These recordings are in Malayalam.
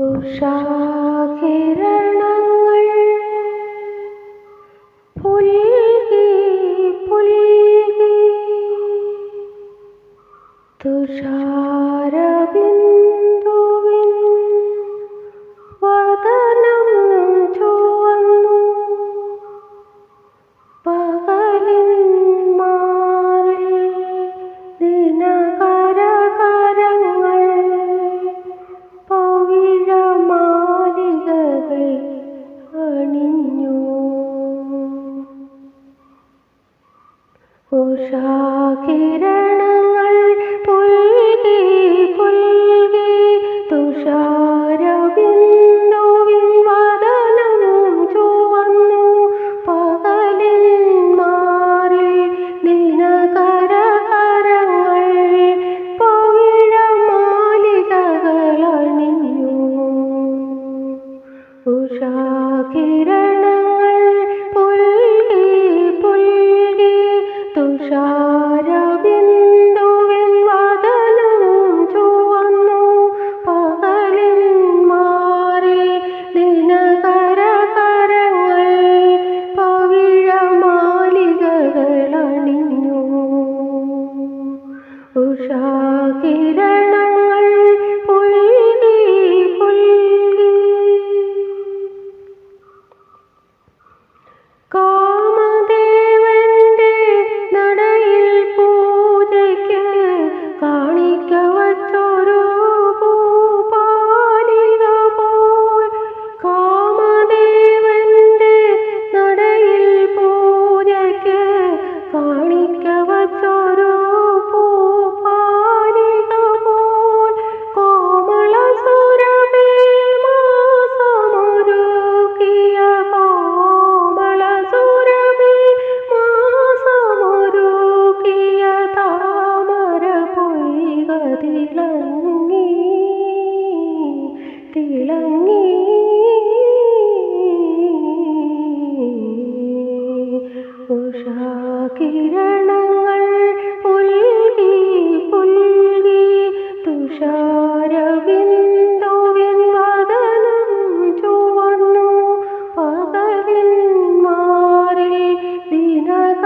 ഉഷാകിരണങ്ങൾ ഉഷാകിരണങ്ങൾ പുൽകി പുൽകി തുഷാരബിന്ദുവിൻ വദനം ചുവന്നു പകലിൻ മാറിൽ ദിനകരകരങ്ങൾ പവിഴമാലികകൾ അണിഞ്ഞു ഉഷാകിരണങ്ങൾ ഉഷാകിരണങ്ങൾ ഉഷാകിരണങ്ങൾ പുൽകി പുൽകി തുഷാരബിന്ദുവിൻ വദനം ചുവന്നു പകലിൻ മാറിൽ ദിനകരകരങ്ങൾ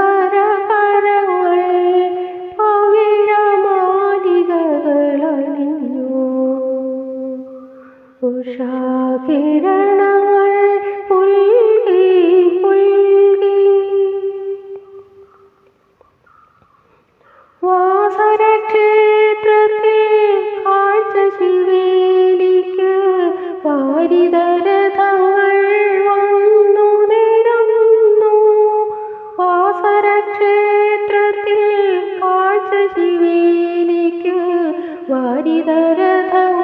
പവിഴമാലികകൾ അണിഞ്ഞു ഉഷാകിരണങ്ങൾ വാസരക്ഷേത്രത്തിൽ കാഴ്ച ശിവേലിക്ക് വാരിതരഥങ്ങൾ വന്നു നിരന്നു. വാസരക്ഷേത്രത്തിൽ കാഴ്ച ശിവേലിക്ക് വാരിതരഥങ്ങൾ